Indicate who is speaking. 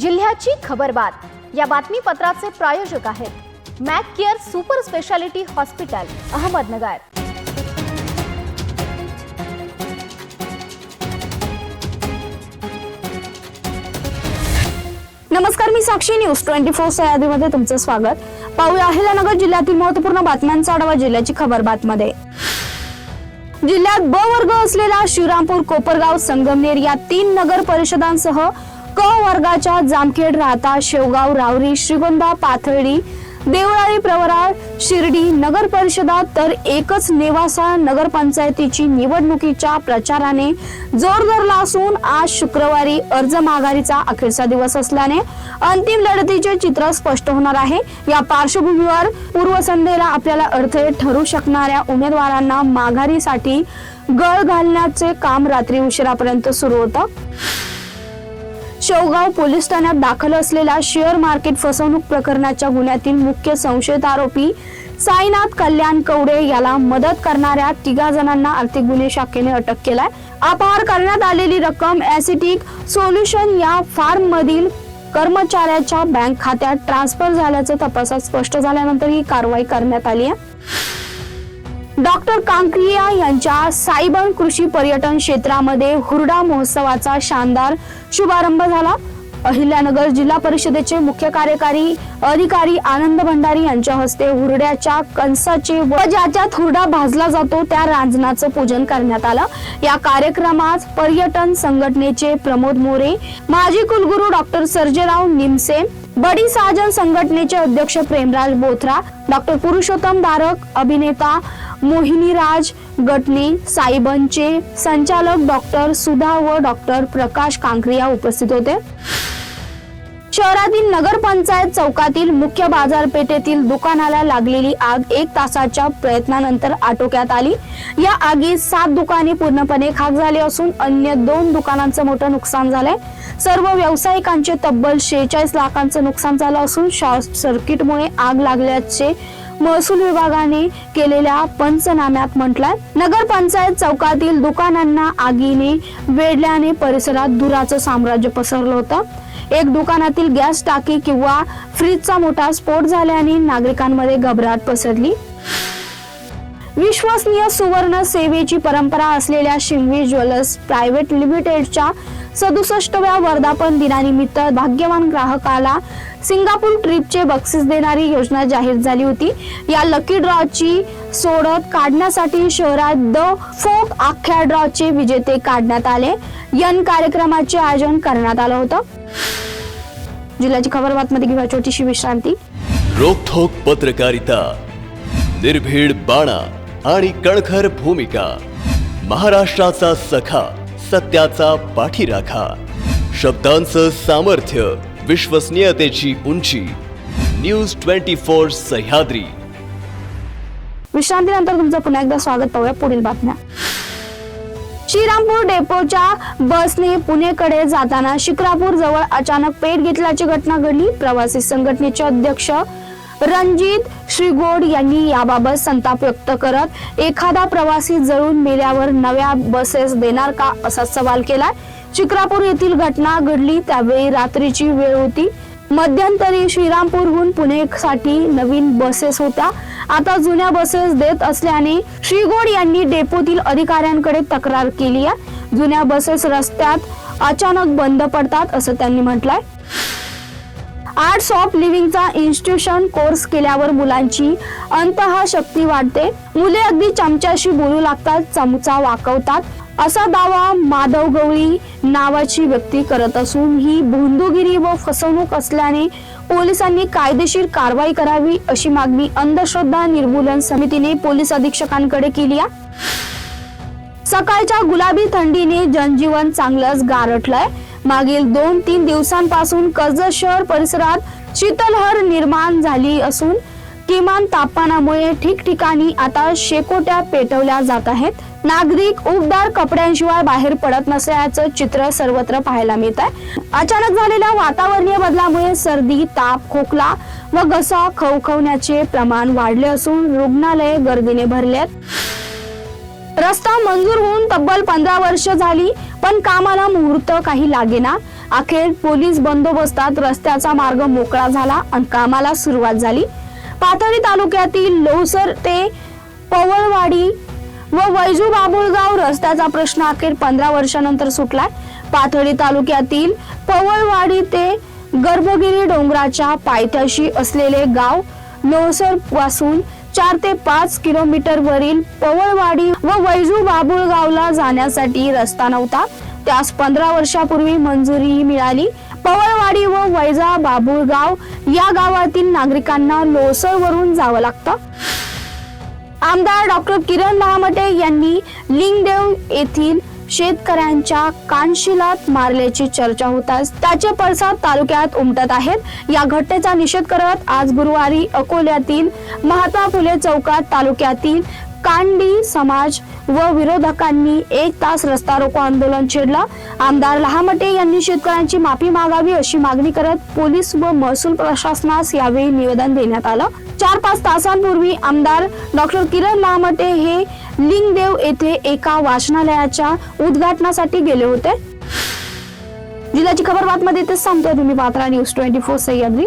Speaker 1: जिल्ह्याची खबरबात या बातमीपत्राचे प्रायोजक आहेत Mac care super speciality hospital Ahmednagar.
Speaker 2: नमस्कार मी साक्षी. न्यूज ट्वेंटी फोर सह्याद्रीमध्ये तुमचं स्वागत. पाहूया अहिल्यानगर जिल्ह्यातील महत्त्वपूर्ण बातम्यांचा आढावा जिल्ह्याची खबर बातमध्ये. जिल्ह्यात ब वर्ग असलेला शिवरामपूर कोपरगाव संगमनेर या तीन नगर परिषदांसह क वर्गाच्या जामखेड राहता शेवगाव रावरी श्रीगोंदा पाथर्डी देवळाळी प्रवरा शिर्डी नगर परिषदा तर एकच नेवासा नगरपंचायतीची निवडणुकीच्या प्रचाराने जोर धरला असून आज शुक्रवारी अर्ज माघारीचा अखेरचा दिवस असल्याने अंतिम लढतीचे चित्र स्पष्ट होणार आहे. या पार्श्वभूमीवर पूर्वसंध्येला आपल्याला अडथळे ठरू शकणाऱ्या उमेदवारांना माघारीसाठी गळ घालण्याचे काम रात्री उशिरापर्यंत सुरू होतं. शेवगाव पोलीस ठाण्यात दाखल असलेल्या शेअर मार्केट फसवणूक प्रकरणाच्या गुन्ह्यातील मुख्य संशयित आरोपी साईनाथ कल्याण कवडे याला मदत करणाऱ्या तिघा जणांना आर्थिक गुन्हे शाखेने अटक केलाय. अपहार करण्यात आलेली रक्कम ऍसिटिक सोल्युशन या फार्म मधील कर्मचाऱ्याच्या बँक खात्यात ट्रान्सफर झाल्याचं तपासात स्पष्ट झाल्यानंतर ही कारवाई करण्यात आली आहे. डॉक्टर कांक्रिया यांच्या साईबन कृषी पर्यटन क्षेत्रामध्ये हुरडा महोत्सवाचा शानदार शुभारंभ झाला. अहिल्यानगर जिल्हा परिषदेचे मुख्य कार्यकारी अधिकारी आनंद भंडारी यांच्या हस्ते हुरड्याच्या कंसाचे व ज्याच्यात हुरडा भाजला जातो त्या रांजणाचं पूजन करण्यात आलं. या कार्यक्रमात पर्यटन संघटनेचे प्रमोद मोरे माजी कुलगुरू डॉक्टर सर्जेराव निमसे बडी साजन संघटनेचे अध्यक्ष प्रेमराज बोथरा डॉक्टर पुरुषोत्तम दारक अभिनेता मोहिनीराज गटने साईबनचे संचालक डॉक्टर सुधा व डॉक्टर प्रकाश कांक्रिया उपस्थित होते. शहरातील नगरपंचायत चौकातील मुख्य बाजारपेठेतील दुकानाला लागलेली आग एक तासाच्या प्रयत्नानंतर आटोक्यात आली. या आगीत सात दुकाने पूर्णपणे खाक झाली असून अन्य दोन दुकानांचं मोठं नुकसान झालंय. सर्व व्यावसायिकांचे तब्बल शेहेचाळीस लाखांचं नुकसान झालं असून शॉर्ट सर्किटमुळे आग लागल्याचे महसूल विभागाने केलेल्या पंचनाम्यात म्हटलंय नगरपंचायत चौकातील दुकानांना आगीने वेढल्याने परिसरात धुराचं साम्राज्य पसरलं होतं. एक दुकानातील गॅस टाकी किंवा फ्रीजचा मोठा स्फोट झाल्याने नागरिकांमध्ये घबराट पसरली. विश्वसनीय सुवर्ण सेवेची परंपरा असलेल्या शिंगवी ज्वेलर्स प्रायव्हेट लिमिटेडच्या सदुसष्टव्या वर्धापन दिनानिमित्त भाग्यवान ग्राहकाला सिंगापूर ट्रिपचे बक्षीस देणारी योजना जाहीर झाली होती. या लकी ड्रॉची सोडत काढण्यासाठी शहरात द फोक आख्या ड्रॉचे विजेते काढण्यात आले. यन कार्यक्रमाचे आयोजन करण्यात आलं होतं. जिल्ह्याची खबर बातमध्ये घेऊया. छोटीशी विश्रांती.
Speaker 3: रोखोक पत्रकारिता निर्भीड बाणा आणि कणखर भूमिका महाराष्ट्राचा सखा सत्याचा पाठीराखा शब्दांचं सामर्थ्य विश्वसनीयतेची उंची. News twenty four Sahyadri.
Speaker 2: विश्रांतीनंतर तुमचं पुन्हा एकदा स्वागत पाहूया पुढील बातम्या. श्रीरामपूर डेपोच्या बसने पुणेकडे जाताना शिक्रापूर जवळ अचानक पेट घेतल्याची घटना घडली. प्रवासी संघटनेचे अध्यक्ष रणजित श्रीगोड यांनी याबाबत संताप व्यक्त करत एखादा प्रवासी जळून मेल्यावर नव्या बसेस देणार का असा सवाल केला शिक्रापूर येथील घटना घडली त्यावेळी रात्रीची वेळ होती. मध्यंतरी श्रीरामपूरहून पुणेसाठी नवीन बसेस होत्या. आता जुन्या बसेस देत असल्याने श्रीगोड यांनी डेपोतील अधिकाऱ्यांकडे तक्रार केली आहे. जुन्या बसेस रस्त्यात अचानक बंद पडतात असं त्यांनी म्हटलंय. आर्ट्स ऑफ लिव्हिंगचा इन्स्टिट्यूशन कोर्स केल्यावर मुलांची अंतःशक्ती वाढते. मुले अगदी चमच्याशी बोलू लागतात चमचा वाकवतात. असा दावा माधव गवळी नावाची व्यक्ती करत असून ही भोंदूगिरी व फसवणूक असल्याने पोलिसांनी कायदेशीर कारवाई करावी अशी मागणी अंधश्रद्धा निर्मूलन समितीने पोलीस अधीक्षकांकडे केली आहे. सकाळच्या गुलाबी थंडीने जनजीवन चांगलंच गारठलंय. मागील दोन तीन दिवसांपासून कर्जत शहर परिसरात शीतलहर निर्माण झाली असून किमान तापमानामुळे ठिकठिकाणी आता शेकोट्या पेटवल्या जात आहेत. नागरिक उबदार कपड्यांशिवाय बाहेर पडत नसल्याचं चित्र सर्वत्र पाहायला मिळत आहे. अचानक झालेल्या वातावरणीय बदलामुळे सर्दी ताप खोकला व घसा खवखवण्याचे प्रमाण वाढले असून रुग्णालये गर्दीने भरले आहेत रस्ता मंजूर होऊन तब्बल पंधरा वर्ष झाली पण कामाला मुहूर्त काही लागेना. अखेर पोलीस बंदोबस्तात रस्त्याचा मार्ग मोकळा झाला आणि कामाला सुरुवात झाली. पाथर्डी तालुक्यातील लोसर ते पवळवाडी व वैजू बाबुळगाव रस्त्याचा प्रश्न अखेर पंधरा वर्षानंतर सुटलाय पाथर्डी तालुक्यातील पवळवाडी ते गर्भगिरी डोंगराच्या पायथ्याशी असलेले गाव लोसरपासून चार ते पाच किलोमीटर वरील पवळवाडी व वैजू बाबुळगावला जाण्यासाठी रस्ता नव्हता. त्यास पंधरा वर्षापूर्वी मंजुरी मिळाली. पवळवाडी व वैजा बाबुळगाव या गावातील नागरिकांना लोसर वरून जावं लागतं. आमदार डॉक्टर किरण महामटे यांनी लिंगदेव येथील शेतकऱ्यांच्या कानशिलात मारल्याची चर्चा होताच त्याचे पडसाद तालुक्यात उमटत आहेत. या घटनेचा निषेध करत आज गुरुवारी अकोल्यातील महात्मा फुले चौकात तालुक्यातील कांडी समाज व विरोधकांनी एक तास रस्ता रोको आंदोलन छेडला. आमदार लहामटे यांनी शेतकऱ्यांची माफी मागावी अशी मागणी करत पोलीस व महसूल प्रशासनास यावेळी निवेदन देण्यात आलं. चार पाच तासांपूर्वी आमदार डॉक्टर किरण लहामटे हे लिंगदेव येथे एका वाचनालयाच्या उद्घाटनासाठी गेले होते. जिल्ह्याची खबर बातमध्ये इथेच सांगतोय तुम्ही Patra. News twenty four Sahyadri.